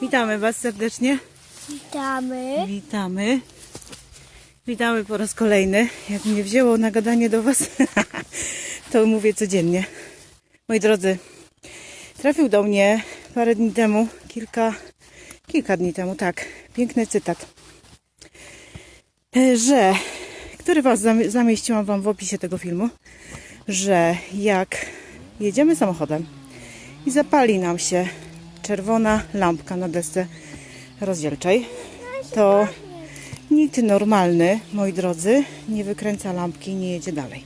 Witamy Was serdecznie. Witamy. Witamy. Witamy po raz kolejny. Jak mnie wzięło na gadanie do Was, to mówię codziennie. Moi drodzy, trafił do mnie parę dni temu, kilka, kilka dni temu, tak, piękny cytat, że, który Was zami- zamieściłam Wam w opisie tego filmu, że jak jedziemy samochodem i zapali nam się czerwona lampka na desce rozdzielczej, to nikt normalny, moi drodzy, nie wykręca lampki i nie jedzie dalej.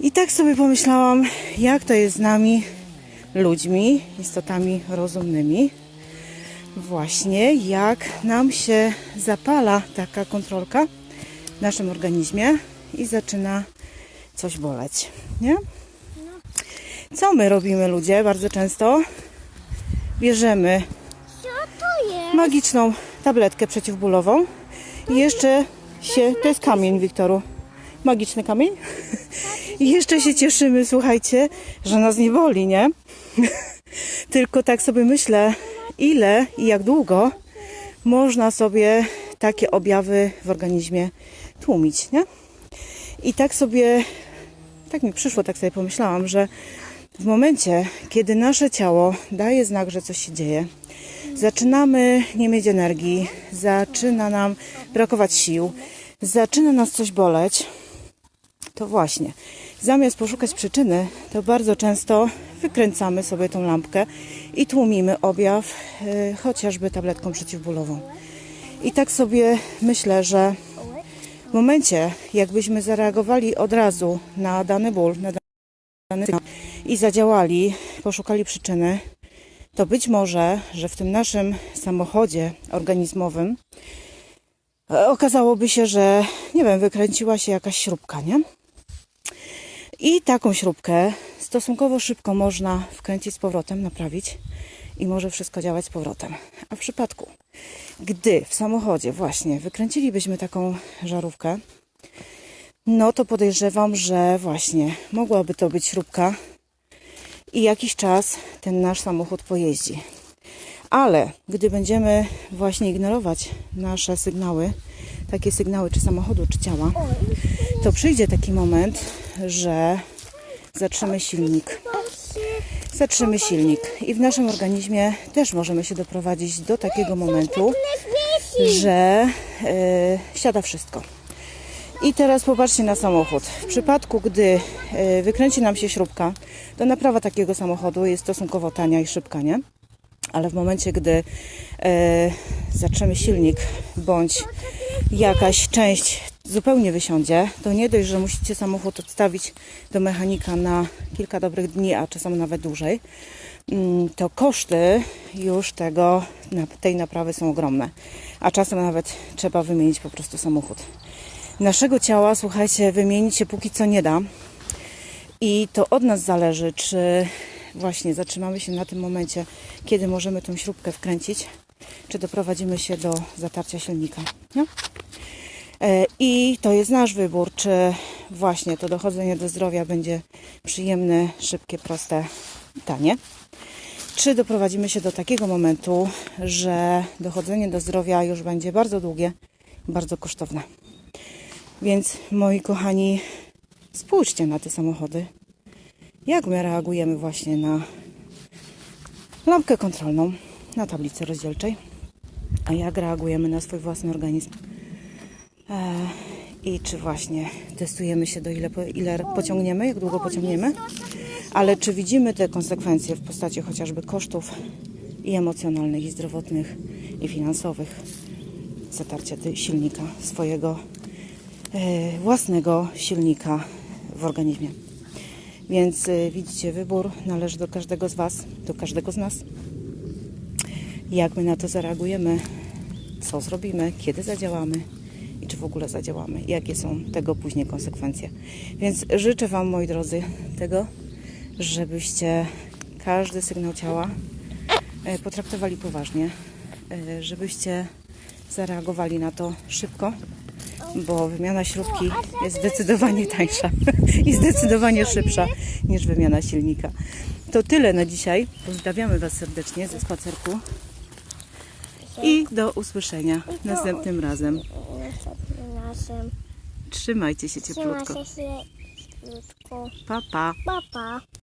I tak sobie pomyślałam, jak to jest z nami, ludźmi, istotami rozumnymi. Właśnie jak nam się zapala taka kontrolka w naszym organizmie i zaczyna coś boleć, nie? Co my robimy, ludzie, bardzo często? Bierzemy magiczną tabletkę przeciwbólową. I jeszcze się, to jest kamień, Wiktoru, magiczny kamień? I jeszcze się cieszymy, słuchajcie, że nas nie boli, nie? Tylko tak sobie myślę, ile i jak długo można sobie takie objawy w organizmie tłumić, nie? I tak sobie, tak mi przyszło, tak sobie pomyślałam, że w momencie, kiedy nasze ciało daje znak, że coś się dzieje, zaczynamy nie mieć energii, zaczyna nam brakować sił, zaczyna nas coś boleć, to właśnie, zamiast poszukać przyczyny, to bardzo często wykręcamy sobie tą lampkę i tłumimy objaw y, chociażby tabletką przeciwbólową. I tak sobie myślę, że w momencie, jakbyśmy zareagowali od razu na dany ból, na dany sygnał i zadziałali, poszukali przyczyny, to być może, że w tym naszym samochodzie organizmowym e, okazałoby się, że nie wiem, wykręciła się jakaś śrubka, nie? I taką śrubkę stosunkowo szybko można wkręcić z powrotem, naprawić i może wszystko działać z powrotem. A w przypadku, gdy w samochodzie właśnie wykręcilibyśmy taką żarówkę, no to podejrzewam, że właśnie mogłaby to być śrubka i jakiś czas ten nasz samochód pojeździ. Ale gdy będziemy właśnie ignorować nasze sygnały, takie sygnały czy samochodu, czy ciała, to przyjdzie taki moment, że zatrzymy silnik. Zatrzymy silnik i w naszym organizmie też możemy się doprowadzić do takiego momentu, że e, siada wszystko. I teraz popatrzcie na samochód. W przypadku, gdy e, wykręci nam się śrubka, to naprawa takiego samochodu jest stosunkowo tania i szybka, nie? Ale w momencie, gdy e, zatrzymy silnik bądź jakaś część zupełnie wysiądzie, to nie dość, że musicie samochód odstawić do mechanika na kilka dobrych dni, a czasem nawet dłużej, mm, to koszty już tego, tej naprawy są ogromne. A czasem nawet trzeba wymienić po prostu samochód naszego ciała, słuchajcie, wymienić się póki co nie da. I to od nas zależy, czy właśnie zatrzymamy się na tym momencie, kiedy możemy tą śrubkę wkręcić, czy doprowadzimy się do zatarcia silnika. Nie? E, I to jest nasz wybór, czy właśnie to dochodzenie do zdrowia będzie przyjemne, szybkie, proste, tanie. Czy doprowadzimy się do takiego momentu, że dochodzenie do zdrowia już będzie bardzo długie, bardzo kosztowne. Więc moi kochani, spójrzcie na te samochody. Jak my reagujemy właśnie na lampkę kontrolną, na tablicy rozdzielczej, a jak reagujemy na swój własny organizm. E, I czy właśnie testujemy się do ile, ile pociągniemy, jak długo pociągniemy, ale czy widzimy te konsekwencje w postaci chociażby kosztów i emocjonalnych, i zdrowotnych, i finansowych zatarcia silnika swojego własnego silnika w organizmie. Więc e, widzicie, wybór należy do każdego z Was, do każdego z nas. Jak my na to zareagujemy, co zrobimy, kiedy zadziałamy i czy w ogóle zadziałamy, jakie są tego później konsekwencje. Więc życzę Wam, moi drodzy, tego, żebyście każdy sygnał ciała e, potraktowali poważnie, e, żebyście zareagowali na to szybko, bo wymiana śrubki jest zdecydowanie tańsza i zdecydowanie szybsza niż wymiana silnika. to tyle na dzisiaj. Pozdrawiamy Was serdecznie ze spacerku. I do usłyszenia następnym razem. Trzymajcie się cieplutko. się cieplutko. Pa, pa. Pa, pa.